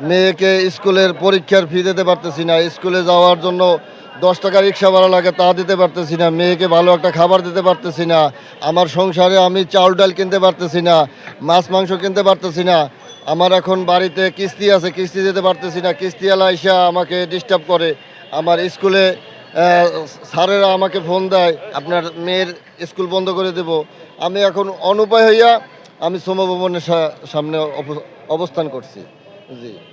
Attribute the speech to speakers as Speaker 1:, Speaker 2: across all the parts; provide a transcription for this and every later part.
Speaker 1: মেয়েকে স্কুলের পরীক্ষার ফি দিতে পারতেছি না। স্কুলে যাওয়ার জন্য দশ টাকা রিক্সা ভাড়া লাগে, তা দিতে পারতেছি না। মেয়েকে ভালো একটা খাবার দিতে পারতেছি না। আমার সংসারে আমি চাউল ডাল কিনতে পারতেছি না, মাছ, মাংস কিনতে পারতেছি না। আমার এখন বাড়িতে কিস্তি আছে, কিস্তি দিতে পারতেছি না। কিস্তিওয়ালা এসে আমাকে ডিস্টার্ব করে। আমার স্কুলে স্যারেরা আমাকে ফোন দেয়, আপনার মেয়ের স্কুল বন্ধ করে দেব। আমি এখন অনুপায় হইয়া আমি শ্রম সামনে অব- অবস্থান করছি। জি।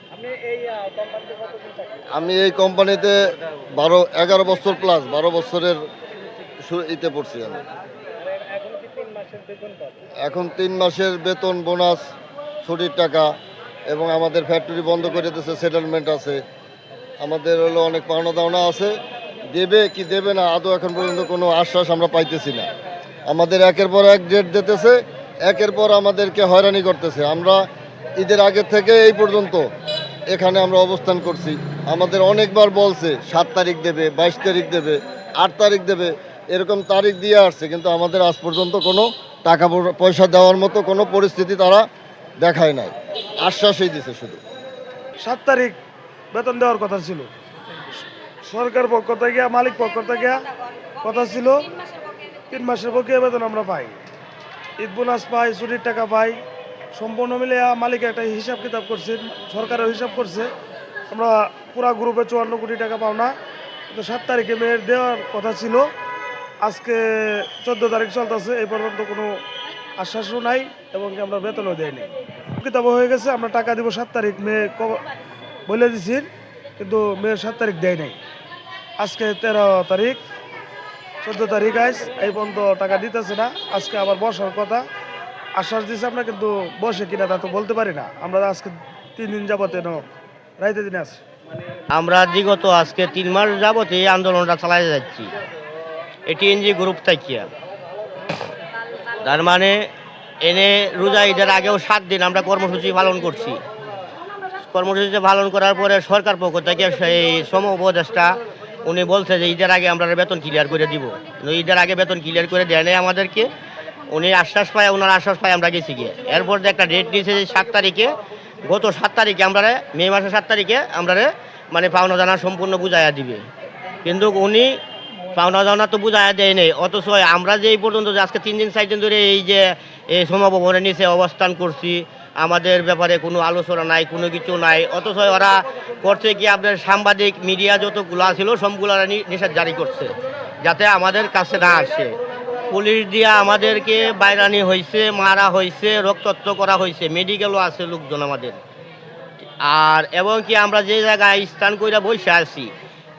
Speaker 1: আমি এই কোম্পানিতে বারো এগারো বছর প্লাস বারো বছরের ইতে পড়ছি আমি। এখন তিন মাসের বেতন বোনাস ছুটির টাকা এবং আমাদের ফ্যাক্টরি বন্ধ করে দিয়েছে সেটেলমেন্ট আছে। আমাদের হলো অনেক পাওনা দাওনা আছে। দেবে কি দেবে না আদৌ এখন পর্যন্ত কোনো আশ্বাস আমরা পাইতেছি না। আমাদের একের পর এক ডেট দিতেছে একের পর আমাদেরকে হয়রানি করতেছে। আমরা ঈদের আগে থেকে এই পর্যন্ত এখানে আমরা অবস্থান করছি। আমাদের অনেকবার বলছে, সাত তারিখ দেবে, বাইশ তারিখ দেবে, আট তারিখ দেবে, এরকম তারিখ দিয়ে আসছে, কিন্তু আমাদের আজ পর্যন্ত কোনো টাকা পয়সা- দেওয়ার মতো কোনো পরিস্থিতি তারা দেখায় নাই। আশ্বাসই দিছে শুধু।
Speaker 2: সাত তারিখ বেতন দেওয়ার কথা ছিল। সরকার পক্ষ থেকে, মালিক পক্ষ থেকে কথা ছিল, তিন মাসের পক্ষে বেতন আমরা পাই। ঈদ বোনাস পাই, ছুটির টাকা পাই। সম্পূর্ণ মিলে মালিক একটা হিসাব কিতাব করছে, সরকারের হিসাব করছে। আমরা পুরা গ্রুপে চুয়ান্ন কোটি টাকা পাও না তো সাত তারিখে মেয়ের দেওয়ার কথা ছিল। আজকে চোদ্দ তারিখ চলতেছে, এই পর্যন্ত কোনো আশ্বাসও নাই এবং আমরা বেতনও দেয়নি কিতাব হয়ে গেছে, আমরা টাকা দিব সাত তারিখ, মেয়ে বলে দিছি, কিন্তু মেয়ের সাত তারিখ দেয় নাই। আজকে তেরো তারিখ, চোদ্দ তারিখ আইস, এই পর্যন্ত টাকা দিতেছে না। আজকে আবার বসার কথা। আশ্বাস দিছে আমরা, কিন্তু বসে কিনা তা তো বলতে পারি না। আমরা আজকে তিন দিন যাবত এন রাইতে দিনে আছি।
Speaker 3: আমরা বিগত আজকে তিন মাস যাবত এই আন্দোলনটা চালাই যাচ্ছি। এটি এনজি গ্রুপ থাকিয়া। তার মানে এনে রোজা ঈদের আগেও সাত দিন আমরা কর্মসূচি পালন করছি। কর্মসূচি পালন করার পরে সরকার পক্ষ থেকে সেই শ্রম উপদেষ্টা, উনি বলছে যে ঈদের আগে আমরা বেতন ক্লিয়ার করে দিব। ঈদের আগে বেতন ক্লিয়ার করে দেয় আমাদেরকে। উনি আশ্বাস পায় ওনার আশ্বাস পায়, আমরা গেছি গিয়ে। এরপর যে একটা ডেট নিয়েছে যে সাত তারিখে, গত সাত তারিখে আমরা মে মাসের সাত তারিখে আমরা মানে পাওনা দানা সম্পূর্ণ বুঝাইয়া দিবে। কিন্তু উনি পাওনা জানা তো বুঝাইয়া দেয় নেই, অথচ আমরা যে এই পর্যন্ত যে আজকে তিন দিন, চার দিন ধরে এই যে, এই সমাভবনের নিচে অবস্থান করছি, আমাদের ব্যাপারে কোনো আলোচনা নাই, কোনো কিছু নাই, অথচ ওরা করছে কি আপনার সাংবাদিক মিডিয়া যতগুলো ছিল সবগুলো নিষেধ জারি করছে, যাতে আমাদের কাছে না আসে। পুলিশ দিয়ে আমাদেরকে বাইরানি হয়েছে মারা হয়েছে রক্তাক্ত করা হয়েছে মেডিকেলও আছে লোকজন আমাদের। আর এবং কি আমরা যে জায়গায় স্থান করে বসে আছি,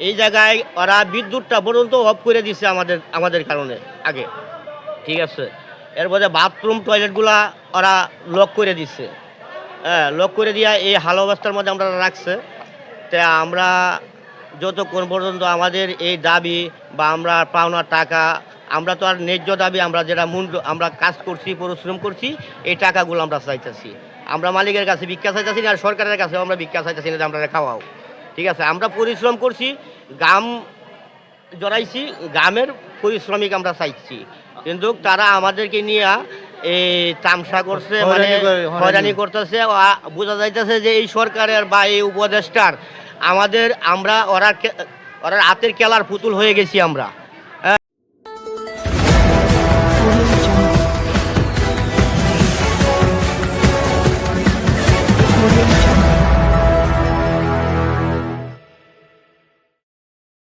Speaker 3: এই জায়গায় ওরা বিদ্যুৎটা পর্যন্ত অফ করে দিছে আমাদের আমাদের কারণে, আগে। ঠিক আছে? এরপরে বাথরুম টয়লেটগুলা ওরা লক করে দিচ্ছে হ্যাঁ লক করে দিয়া এই হাল অবস্থার মধ্যে আমরা রাখছে। তা আমরা যতক্ষণ পর্যন্ত আমাদের এই দাবি বা আমরা পাওনা টাকা আমরা তো আর ন্যায্য দাবি আমরা যেটা মূল্য আমরা কাজ করছি পরিশ্রম করছি এই টাকাগুলো আমরা চাইতেছি। আমরা মালিকের কাছে ভিক্ষা চাইতেছি না আর সরকারের কাছে আমরা ভিক্ষা চাইতেছি না যে আমরা খাওয়াও। ঠিক আছে আমরা পরিশ্রম করছি গাম জড়াইছি গ্রামের পরিশ্রমিক আমরা চাইছি। কিন্তু তারা আমাদেরকে নিয়ে এই তামসা করছে মানে
Speaker 1: হয়রানি করে, হয়রানি।
Speaker 3: হয়রানি করতেছে বোঝা যাইতেছে যে এই সরকারের বা এই উপদেষ্টার আমাদের আমরা ওরা ওরা হাতের খেলার পুতুল হয়ে গেছি আমরা। Audio